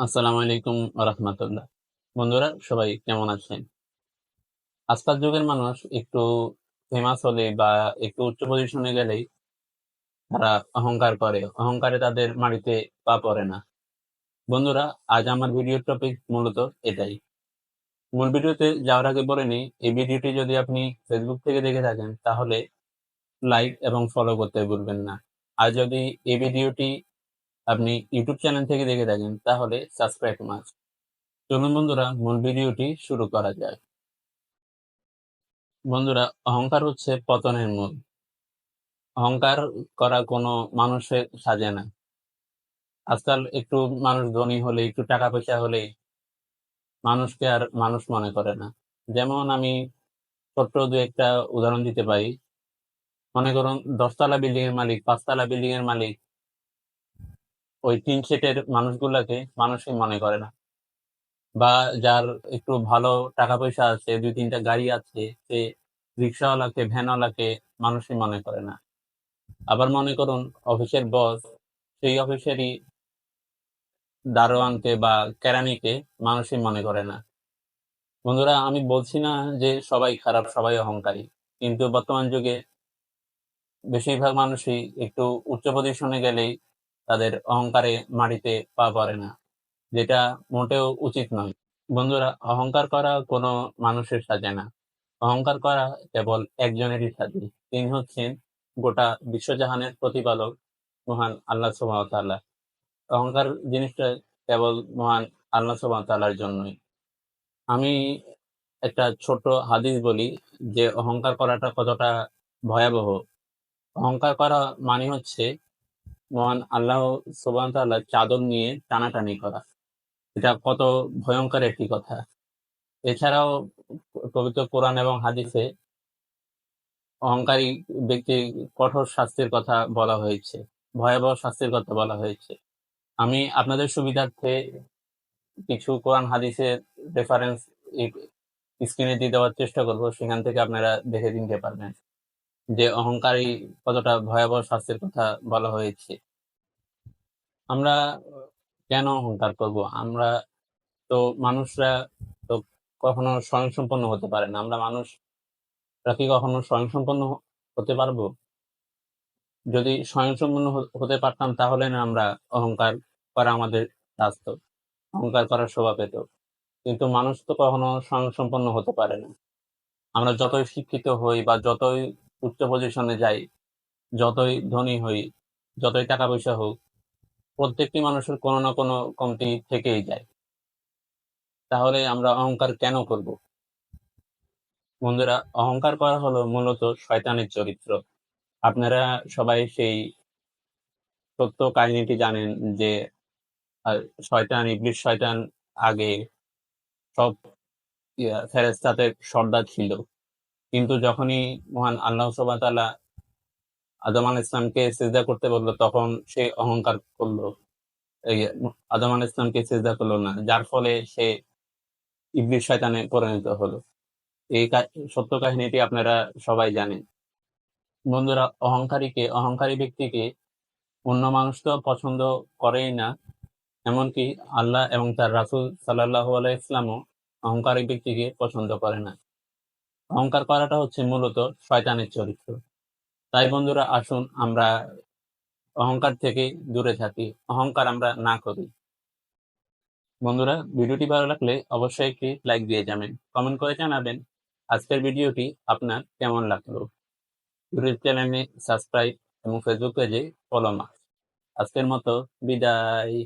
আসসালামু আলাইকুম রহমতুল্লাহ। বন্ধুরা, সবাই কেমন আছেন? আজকাল যুগের মানুষ একটু ফেমাস হলে বা একটু উচ্চ পজিশনে গেলেই তারা অহংকার করে। অহংকারে তাদের মাটিতে পা পড়ে না। বন্ধুরা, আজ আমার ভিডিওর টপিক মূলত এটাই। মূল ভিডিওতে যাওয়ার আগে বলে নিই, এই ভিডিওটি যদি আপনি ফেসবুক থেকে দেখে থাকেন, তাহলে লাইক এবং ফলো করতে ভুলবেন না। আর যদি এই ভিডিওটি আপনি ইউটিউব চ্যানেল থেকে দেখে থাকেন, তাহলে সাবস্ক্রাইব মাস্ট চলুন বন্ধুরা, মূল ভিডিওটি শুরু করা যাক। বন্ধুরা, অহংকার হচ্ছে পতনের মূল। অহংকার করা কোনো মানুষের সাজে না। আজকাল একটু মানুষ ধনী হলে, একটু টাকা পয়সা হলে মানুষকে আর মানুষ মনে করে না। যেমন আমি ছোট্ট দু একটা উদাহরণ দিতে পারি। মনে করুন, দশতলা বিল্ডিং এর মালিক, পাঁচতলা বিল্ডিং এর মালিক ওই তিন সেটের মানুষগুলাকে মানুষই মনে করে না। বা যার একটু ভালো টাকা পয়সা আছে, দুই তিনটা গাড়ি আছে, সে রিক্সাওয়ালাকে, ভ্যানওয়ালাকে মানুষই মনে করে না। আবার মনে করুন, অফিসের বস, সেই অফিসেরই দারোয়ানকে বা কেরানিকে মানুষই মনে করে না। বন্ধুরা, আমি বলছি না যে সবাই খারাপ, সবাই অহংকারী, কিন্তু বর্তমান যুগে বেশিরভাগ মানুষই একটু উচ্চ পজিশনে গেলেই তাদের অহংকারে মাটিতে পা পড়ে না, যেটা মোটেও উচিত নয়। বন্ধুরা, অহংকার করা কোনো মানুষের সাজে না। অহংকার করা কেবল একজনেরই সাজে। তিনি হচ্ছেন গোটা বিশ্বজাহানের প্রতিপালক মহান আল্লাহ সুবাহতাল্লাহ অহংকার জিনিসটা কেবল মহান আল্লাহ সুবাহতাল্লার জন্যই। আমি একটা ছোট হাদিস বলি যে, অহংকার করাটা কতটা ভয়াবহ। অহংকার করা মানে হচ্ছে মহান আল্লাহ সুবাহ তাল্লাহ চাদর নিয়ে টানাটানি করা। এটা কত ভয়ঙ্কর একটি কথা। এছাড়াও পবিত্র কোরআন এবং হাদিসে অহংকারী ব্যক্তি কঠোর শাস্তির কথা বলা হয়েছে, ভয়াবহ শাস্তির কথা বলা হয়েছে। আমি আপনাদের সুবিধার্থে কিছু কোরআন হাদিসের রেফারেন্স স্ক্রিনে দিয়ে দেওয়ার চেষ্টা করব, সেখান থেকে আপনারা দেখে নিতে পারবেন। যে অহংকারী কতটা ভয়াবহ শাস্তির কথা বলা হয়েছে। আমরা কেন অহংকার করব? আমরা তো মানুষরা তো কখনো স্বয়ংসম্পন্ন হতে পারে না। আমরা মানুষরা কি কখনো স্বয়ংসম্পন্ন হতে পারব? যদি স্বয়ংসম্পন্ন হতে পারতাম তাহলে না আমরা অহংকার করা আমাদের রাস্ত অহংকার করার শোভা পেত। কিন্তু মানুষ তো কখনো স্বয়ংসম্পন্ন হতে পারে না। আমরা যতই শিক্ষিত হই বা যতই উচ্চ পজিশনে যাই, যতই ধনী হই, যতই টাকা পয়সা হোক, প্রত্যেকটি মানুষের কোনো না কোনো কমতি থেকেই যায়। তাহলে আমরা অহংকার কেন করব? বন্ধুরা, অহংকার করা হলো মূলত শয়তানের চরিত্র। আপনারা সবাই সেই সত্য কাহিনীটি জানেন যে শয়তান ইবলিশ শয়তান আগে সব ফেরেস্তাদের সর্দার ছিল। কিন্তু যখনই মহান আল্লাহ তাআলা আদম আল ইসলামকে সেজদা করতে বলল, তখন সে অহংকার করল। আদম আল ইসলামকে সেজদা করল না, যার ফলে সে ইবলিশ শয়তানে পরিণত হলো। এই সত্য কাহিনীটি আপনারা সবাই জানেন। বন্ধুরা, অহংকারীকে, অহংকারী ব্যক্তিকে অন্য মানুষ তো পছন্দ করেই না, এমনকি আল্লাহ এবং তার রাসুল সাল্লাহ ইসলামও অহংকারী ব্যক্তিকে পছন্দ করে না। অহংকার করাটা হচ্ছে মূলত শয়তানের চরিত্র। তাই বন্ধুরা, আসুন আমরা অহংকার থেকে দূরে থাকি, অহংকার আমরা না করি। বন্ধুরা, ভিডিওটি ভালো লাগলে অবশ্যই একটি লাইক দিয়ে যাবেন, কমেন্ট করে জানাবেন আজকের ভিডিওটি আপনার কেমন লাগল। ইউটিউব চ্যানেলে সাবস্ক্রাইব এবং ফেসবুক পেজে ফলো মাস আজকের মতো, বিদায়।